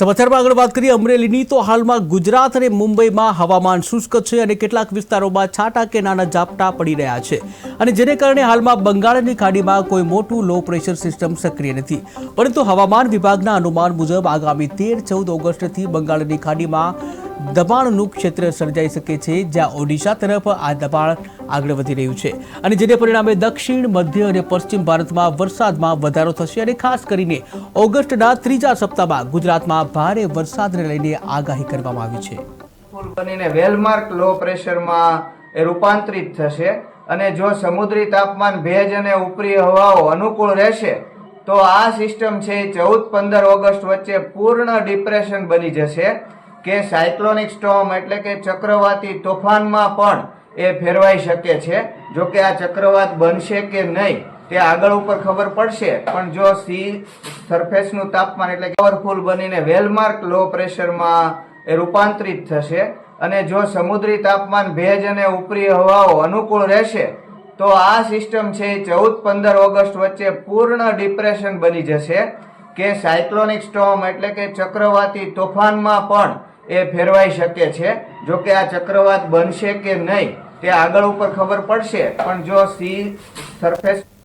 સમાચારમાં આગળ વાત કરીએ અમરેલીની, તો હાલમાં ગુજરાત અને મુંબઈમાં હવામાન શુષ્ક છે અને કેટલાક વિસ્તારોમાં છાંટા કે નાના ઝાપટા પડી રહ્યા છે. અને જેને કારણે હાલમાં બંગાળની ખાડીમાં કોઈ મોટું લો પ્રેશર સિસ્ટમ સક્રિય નથી. પરંતુ હવામાન વિભાગના અનુમાન મુજબ આગામી તેર ચૌદ ઓગસ્ટથી બંગાળની ખાડીમાં દબાણનું ક્ષેત્ર સર્જાઈ શકે છે, જ્યાં ઓડિશા તરફ આ દબાણ આગળ વધી રહ્યું છે. અને જેને પરિણામે દક્ષિણ, મધ્ય અને પશ્ચિમ ભારતમાં વરસાદમાં વધારો થશે અને ખાસ કરીને ઓગસ્ટના ત્રીજા સપ્તાહમાં ગુજરાતમાં ભારે વરસાદને લઈને આગાહી કરવામાં આવી છે. બનીને વેલમાર્ક લો પ્રેશરમાં એ રૂપાંતરિત થશે અને જો સમુદ્રી તાપમાન ભેજ અને ઉપરી હવાઓ અનુકૂળ રહેશે, તો આ સિસ્ટમ છે ચૌદ પંદર ઓગસ્ટ વચ્ચે પૂર્ણ ડિપ્રેશન બની જશે કે સાયક્લોનિક સ્ટોમ એટલે કે ચક્રવાતી તોફાનમાં પણ એ ફેરવાઈ શકે છે. જો કે આ ચક્રવાત બનશે કે નહીં, તે આગળ ઉપર ખબર પડશે. પણ જો સી સરફેસનું તાપમાન એટલે પાવરફુલ બનીને વેલમાર્ક લો પ્રેશરમાં એ રૂપાંતરિત થશે અને જો સમુદ્રી તાપમાન ભેજ અને ઉપરી હવાઓ અનુકૂળ રહેશે, તો આ સિસ્ટમ છે એ ચૌદ પંદર ઓગસ્ટ વચ્ચે પૂર્ણ ડિપ્રેશન બની જશે. કે સાયક્લોનિક સ્ટોમ એટલે કે ચક્રવાતી તોફાનમાં પણ એ ફેરવાઈ શકે છે. જો કે આ ચક્રવાત બનશે કે નહીં, તે આગળ ઉપર ખબર પડશે. પણ જો સી સરફેસ